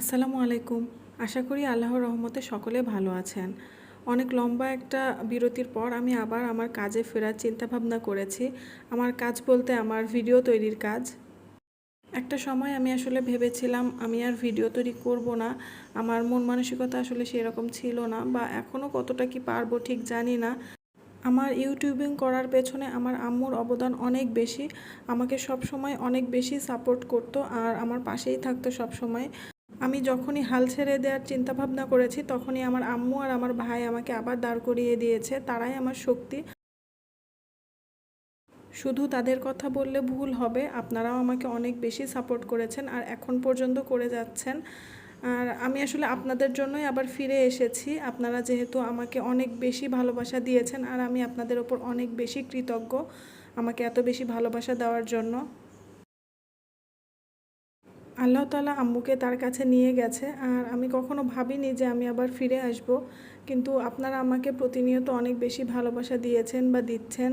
আসসালামু আলাইকুম। আশা করি আল্লাহর রহমতে সকলে ভালো আছেন। অনেক লম্বা একটা বিরতির পর আমি আবার আমার কাজে ফেরার চিন্তা ভাবনা করেছি। আমার কাজ বলতে আমার ভিডিও তৈরির কাজ। একটা সময় আমি আসলে ভেবেছিলাম, আমি আর ভিডিও তৈরি করব না। আমার মন মানসিকতা আসলে সেরকম ছিল না বা এখনও কতটা কি পারব ঠিক জানি না। আমার ইউটিউবিং করার পেছনে আমার আম্মুর অবদান অনেক বেশি। আমাকে সব সময় অনেক বেশি সাপোর্ট করতো আর আমার পাশেই থাকতো সব সময় আমি যখনই হাল ছেড়ে দেওয়ার চিন্তা ভাবনা করেছি, তখনই আমার আম্মু আর আমার ভাই আমাকে আবার দাঁড় করিয়ে দিয়েছে। তারাই আমার শক্তি। শুধু তাদের কথা বললে ভুল হবে, আপনারাও আমাকে অনেক বেশি সাপোর্ট করেছেন আর এখন পর্যন্ত করে যাচ্ছেন। আর আমি আসলে আপনাদের জন্যই আবার ফিরে এসেছি। আপনারা যেহেতু আমাকে অনেক বেশি ভালোবাসা দিয়েছেন আর আমি আপনাদের ওপর অনেক বেশি কৃতজ্ঞ আমাকে এত বেশি ভালোবাসা দেওয়ার জন্য। আল্লাহ তালা আম্মুকে তার কাছে নিয়ে গেছে। আর আমি কখনো ভাবিনি যে আমি আবার ফিরে আসব। কিন্তু আপনারা আমাকে প্রতিনিয়ত অনেক বেশি ভালোবাসা দিয়েছেন বা দিচ্ছেন।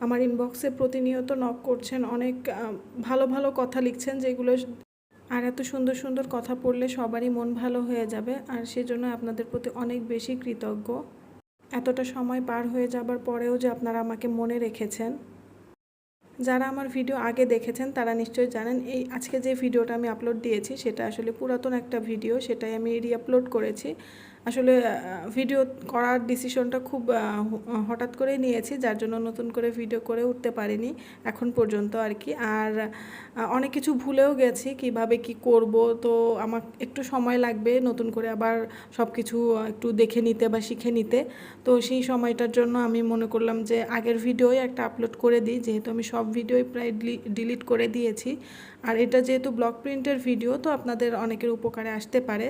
আমার ইনবক্সে প্রতিনিয়ত নক করছেন। অনেক ভালো ভালো কথা লিখছেন যেগুলো আর এত সুন্দর সুন্দর কথা পড়লে সবারই মন ভালো হয়ে যাবে। আর সেজন্য আপনাদের প্রতি অনেক বেশি কৃতজ্ঞ। এতটা সময় পার হয়ে যাবার পরেও যে আপনারা আমাকে মনে রেখেছেন। যারা আমার ভিডিও আগে দেখেছেন, তারা নিশ্চয়ই জানেন, এই আজকে যে ভিডিওটা আমি আপলোড দিয়েছি, সেটা আসলে পুরাতন একটা ভিডিও, সেটাই আমি রিআপলোড করেছি। আসলে ভিডিও করার ডিসিশনটা খুব হঠাৎ করেই নিয়েছি, যার জন্য নতুন করে ভিডিও করে উঠতে পারিনি এখন পর্যন্ত আর কি। আর অনেক কিছু ভুলেও গেছি, কীভাবে কি করব, তো আমার একটু সময় লাগবে নতুন করে আবার সব কিছু একটু দেখে নিতে বা শিখে নিতে। তো সেই সময়টার জন্য আমি মনে করলাম যে আগের ভিডিওই একটা আপলোড করে দিই, যেহেতু আমি সব ভিডিওই প্রায় ডিলিট করে দিয়েছি। আর এটা যেহেতু ব্লক প্রিন্টের ভিডিও তো আপনাদের অনেকের উপকারে আসতে পারে।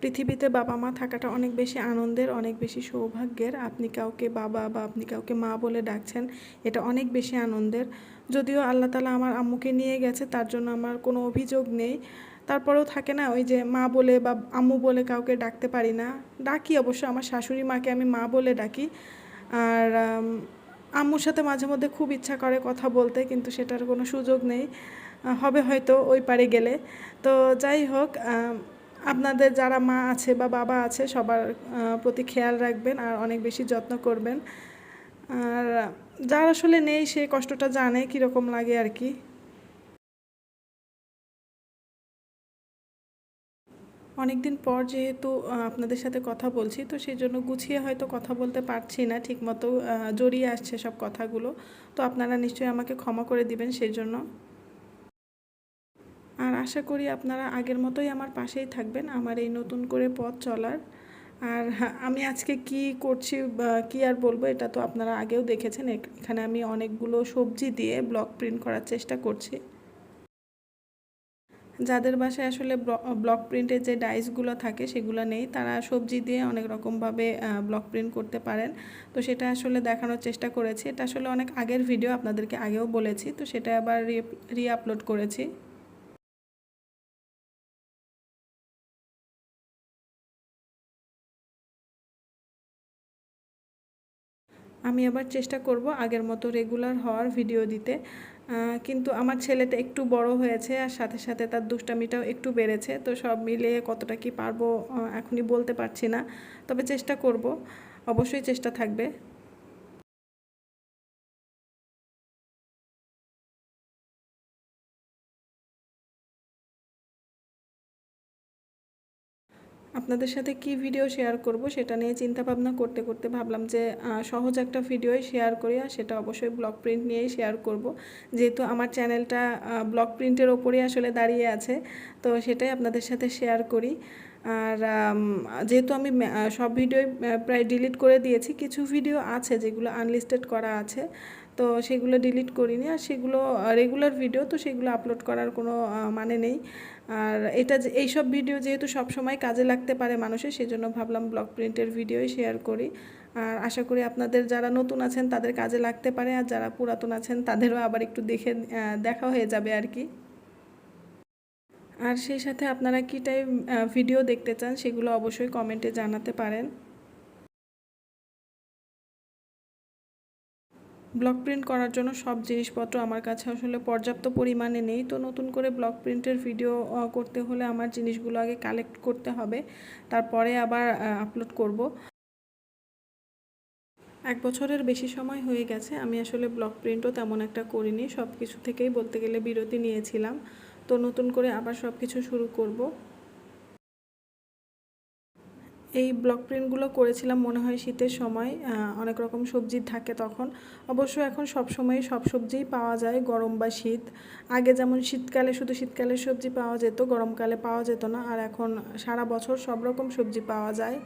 পৃথিবীতে বাবা মা থাকাটা অনেক বেশি আনন্দের, অনেক বেশি সৌভাগ্যের। আপনি কাউকে বাবা বা আপনি কাউকে মা বলে ডাকছেন, এটা অনেক বেশি আনন্দের। যদিও আল্লাহ তালা আমার আম্মুকে নিয়ে গেছে, তার জন্য আমার কোনো অভিযোগ নেই। তারপরেও থাকে না, ওই যে মা বলে বা আম্মু বলে কাউকে ডাকতে পারি না। ডাকি অবশ্য, আমার শাশুড়ি মাকে আমি মা বলে ডাকি। আর আম্মুর সাথে মাঝে মধ্যে খুব ইচ্ছা করে কথা বলতে, কিন্তু সেটার কোনো সুযোগ নেই। হবে হয়তো ওই পারে গেলে। তো যাই হোক আপনাদের যারা মা আছে বা বাবা আছে, সবার প্রতি খেয়াল রাখবেন আর অনেক বেশি যত্ন করবেন। আর যার আসলে নেই, সে কষ্টটা জানে কীরকম লাগে আর কি। অনেকদিন পর যেহেতু আপনাদের সাথে কথা বলছি, তো সেই জন্য গুছিয়ে হয়তো কথা বলতে পারছি না, ঠিকমতো জড়িয়ে আসছে সব কথাগুলো। তো আপনারা নিশ্চয়ই আমাকে ক্ষমা করে দিবেন, সেই জন্য। আর আশা করি আপনারা আগের মতোই আমার পাশেই থাকবেন আমার এই নতুন করে পথ চলার। আর আমি আজকে কি করছি কি আর বলব এটা তো আপনারা আগেও দেখেছেন এখানে আমি অনেকগুলো সবজি দিয়ে ব্লক প্রিন্ট করার চেষ্টা করছি। যাদের বাসায় আসলে ব্লক প্রিন্টের যে ডাইসগুলো থাকে সেগুলো নেই, তারা সবজি দিয়ে অনেক রকমভাবে ব্লক প্রিন্ট করতে পারেন। তো সেটা আসলে দেখানোর চেষ্টা করেছি। এটা আসলে অনেক আগের ভিডিও, আপনাদেরকে আগেও বলেছি। তো সেটা আবার রি আপলোড করেছি। আমি আবার চেষ্টা করব আগের মতো রেগুলার হওয়ার ভিডিও দিতে। কিন্তু আমার ছেলেটা একটু বড় হয়েছে আর সাথে সাথে তার দুষ্টামিটাও একটু বেড়েছে। তো সব মিলিয়ে কতটা কি পারব এখনই বলতে পারছি না। তবে চেষ্টা করব, অবশ্যই চেষ্টা থাকবে। আপনাদের সাথে কি ভিডিও শেয়ার করব সেটা নিয়ে চিন্তা ভাবনা করতে করতে ভাবলাম যে সহজ একটা ভিডিওই শেয়ার করি আর সেটা অবশ্যই ব্লক প্রিন্ট নিয়েই শেয়ার করব। যেহেতু আমার চ্যানেলটা ব্লক প্রিন্টের ওপরেই আসলে দাঁড়িয়ে আছে, তো সেটাই আপনাদের সাথে শেয়ার করি। আর যেহেতু আমি সব ভিডিও প্রায় ডিলিট করে দিয়েছি, কিছু ভিডিও আছে যেগুলো আনলিস্টেড করা আছে তো সেগুলো ডিলিট করিনি। আর সেগুলো রেগুলার ভিডিও তো সেগুলো আপলোড করার কোনো মানে নেই। আর এটা যে, এইসব ভিডিও যেহেতু সব সময় কাজে লাগতে পারে মানুষের সেই জন্য ভাবলাম ব্লগ প্রিন্টের ভিডিওই শেয়ার করি। আর আশা করি আপনাদের যারা নতুন আছেন, তাদের কাজে লাগতে পারে। আর যারা পুরাতন আছেন, তাদেরও আবার একটু দেখে দেখা হয়ে যাবে আর কি। আর সেই সাথে আপনারা কী টাইপ ভিডিও দেখতে চান, সেগুলো অবশ্যই কমেন্টে জানাতে পারেন। ব্লক প্রিন্ট করার জন্য সব জিনিসপত্র আমার কাছে আসলে পর্যাপ্ত পরিমাণে নেই। তো নতুন করে ব্লক প্রিন্টের ভিডিও করতে হলে আমার জিনিসগুলো আগে কালেক্ট করতে হবে। তারপরে আবার আপলোড করব। এক বছরের বেশি সময় হয়ে গেছে। আমি আসলে ব্লক প্রিন্টও তেমন একটা করিনি। সব কিছু থেকেই বলতে গেলে বিরতি নিয়েছিলাম। তো নতুন করে আবার সব কিছু শুরু করব। এই ব্লক প্রিন্টগুলো করেছিলাম, মনে হয় শীতের সময় অনেক রকম সবজি থাকে তখন। অবশ্য এখন সব সময় সব সবজিই পাওয়া যায়, গরম বা শীত। আগে যেমন শীতকালে শুধু শীতকালের সবজি পাওয়া যেত, গরমকালে পাওয়া যেত না, আর এখন সারা বছর সব রকম সবজি পাওয়া যায়।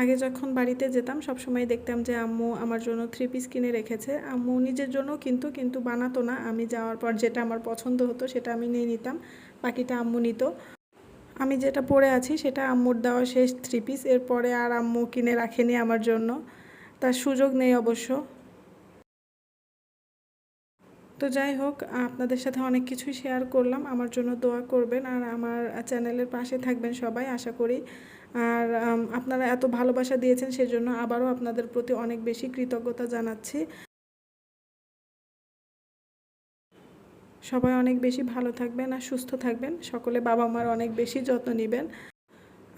আগে যখন বাড়িতে যেতাম সব সময় দেখতাম যে আম্মু আমার জন্য থ্রি পিস কিনে রেখেছে। আম্মু নিজের জন্য কিন্তু কিন্তু বানাতো না। আমি যাওয়ার পর যেটা আমার পছন্দ হতো সেটা আমি নিয়ে নিতাম, বাকিটা আম্মু নিত। আমি যেটা পরে আছি সেটা আম্মুর দেওয়া শেষ থ্রি পিস এরপরে আর আম্মু কিনে রাখেনি আমার জন্য। তার সুযোগ নেই অবশ্য। তো যাই হোক, আপনাদের সাথে অনেক কিছুই শেয়ার করলাম। আমার জন্য দোয়া করবেন আর আমার চ্যানেলের পাশে থাকবেন সবাই। আশা করি আর আপনারা এত ভালোবাসা দিয়েছেন সেজন্য আবারও আপনাদের প্রতি অনেক বেশি কৃতজ্ঞতা জানাচ্ছি। সবাই অনেক বেশি ভালো থাকবেন আর সুস্থ থাকবেন। সকলে বাবা মার অনেক বেশি যত্ন নেবেন।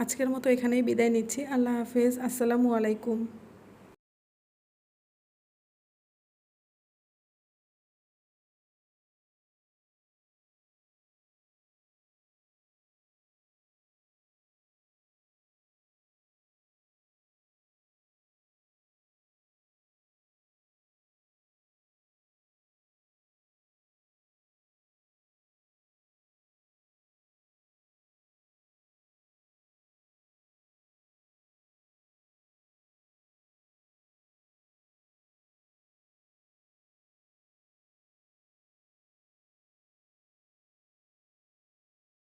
আজকের মতো এখানেই বিদায় নিচ্ছি। আল্লাহ হাফেজ। আসসালামু আলাইকুম।